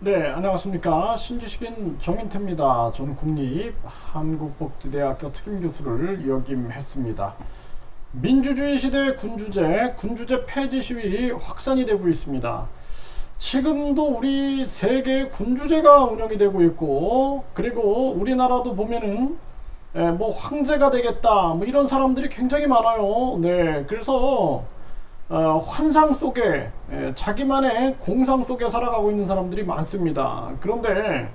네, 안녕하십니까. 신지식인 정인태입니다. 저는 국립 한국복지대학교 특임교수를 역임했습니다. 민주주의 시대 군주제, 군주제 폐지 시위 확산이 되고 있습니다. 지금도 우리 세계 군주제가 운영이 되고 있고, 그리고 우리나라도 보면은 에, 뭐 황제가 되겠다, 뭐 이런 사람들이 굉장히 많아요. 네, 그래서 어, 환상 속에 에, 자기만의 공상 속에 살아가고 있는 사람들이 많습니다. 그런데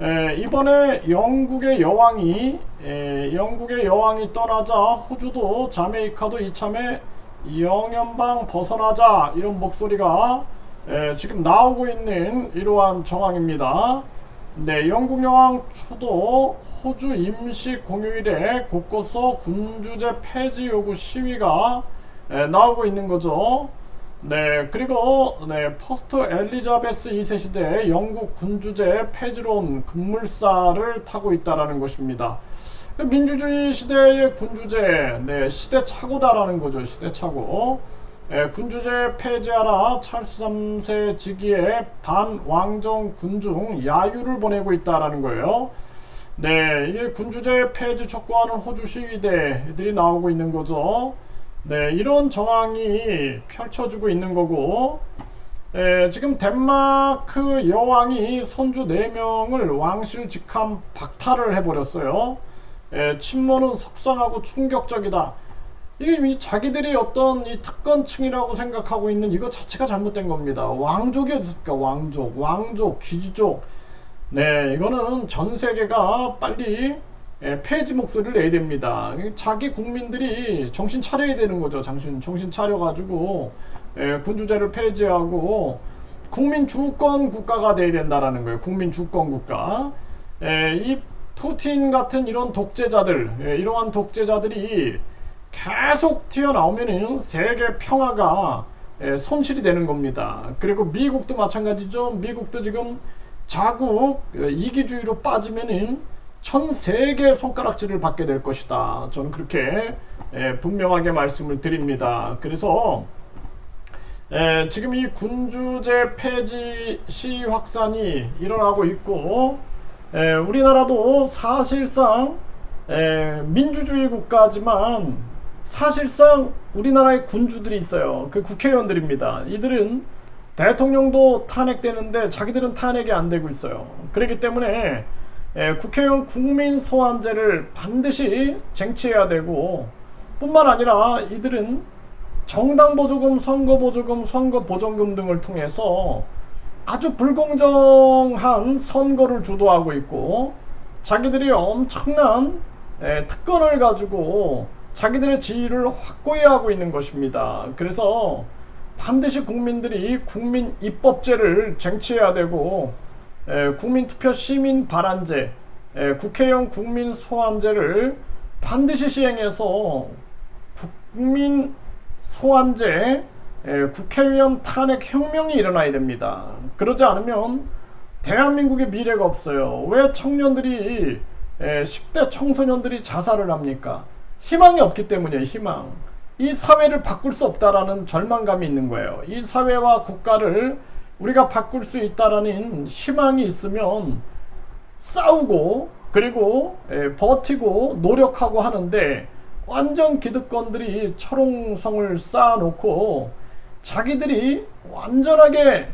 에, 이번에 영국의 여왕이 에, 영국의 여왕이 떠나자 호주도 자메이카도 이참에 영연방 벗어나자 이런 목소리가 에, 지금 나오고 있는 이러한 정황입니다. 네, 영국 여왕 추도 호주 임시 공휴일에 곳곳서 군주제 폐지 요구 시위가 에, 나오고 있는 거죠. 네, 그리고 네, 퍼스트 엘리자베스 2세 시대 영국 군주제 폐지론 급물살을 타고 있다라는 것입니다. 그 민주주의 시대의 군주제, 네, 시대착오다라는 거죠. 시대착오. 예, 군주제 폐지하라 찰스 3세 즉위에 반왕정 군중 야유를 보내고 있다라는 거예요. 네, 이게 군주제 폐지 촉구하는 호주 시위대들이 나오고 있는 거죠. 네, 이런 정황이 펼쳐지고 있는 거고, 에, 지금 덴마크 여왕이 손주 4명을 왕실 직함 박탈을 해버렸어요. 에, 침몰은 속상하고 충격적이다. 이게 이 자기들이 어떤 이 특권층이라고 생각하고 있는 이거 자체가 잘못된 겁니다. 왕족이 어딨습니까? 왕족, 왕족, 귀족. 네, 이거는 전 세계가 빨리 예, 폐지 목소리를 내야 됩니다. 자기 국민들이 정신 차려야 되는 거죠. 정신 정신 차려가지고 예, 군주제를 폐지하고 국민 주권 국가가 돼야 된다라는 거예요. 국민 주권 국가. 예, 이 푸틴 같은 이런 독재자들, 예, 이러한 독재자들이 계속 튀어나오면은 세계 평화가 예, 손실이 되는 겁니다. 그리고 미국도 마찬가지죠. 미국도 지금 자국 예, 이기주의로 빠지면은 전 세계 손가락질을 받게 될 것이다. 저는 그렇게 예, 분명하게 말씀을 드립니다. 그래서 예, 지금 이 군주제 폐지 시 확산이 일어나고 있고 예, 우리나라도 사실상 예, 민주주의 국가지만 사실상 우리나라에 군주들이 있어요. 그 국회의원들입니다. 이들은 대통령도 탄핵되는데 자기들은 탄핵이 안 되고 있어요. 그렇기 때문에 예, 국회의원 국민 소환제를 반드시 쟁취해야 되고 뿐만 아니라 이들은 정당 보조금, 선거 보조금, 선거 보전금 등을 통해서 아주 불공정한 선거를 주도하고 있고 자기들이 엄청난 예, 특권을 가지고 자기들의 지위를 확고히 하고 있는 것입니다. 그래서 반드시 국민들이 국민 입법제를 쟁취해야 되고 에, 국민투표 시민 발안제, 에, 국회의원 국민 소환제를 반드시 시행해서 국민 소환제, 에, 국회의원 탄핵 혁명이 일어나야 됩니다. 그러지 않으면 대한민국의 미래가 없어요. 왜 청년들이 에, 10대 청소년들이 자살을 합니까? 희망이 없기 때문이에요. 희망. 이 사회를 바꿀 수 없다라는 절망감이 있는 거예요. 이 사회와 국가를 우리가 바꿀 수 있다라는 희망이 있으면 싸우고 그리고 에, 버티고 노력하고 하는데 완전 기득권들이 철옹성을 쌓아놓고 자기들이 완전하게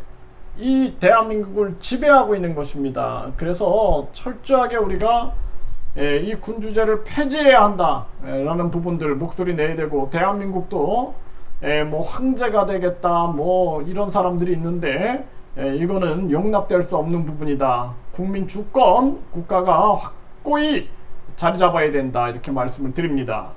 이 대한민국을 지배하고 있는 것입니다. 그래서 철저하게 우리가 에, 이 군주제를 폐지해야 한다라는 부분들 목소리 내야 되고 대한민국도 에, 뭐 황제가 되겠다 뭐 이런 사람들이 있는데 에, 이거는 용납될 수 없는 부분이다. 국민 주권 국가가 확고히 자리 잡아야 된다 이렇게 말씀을 드립니다.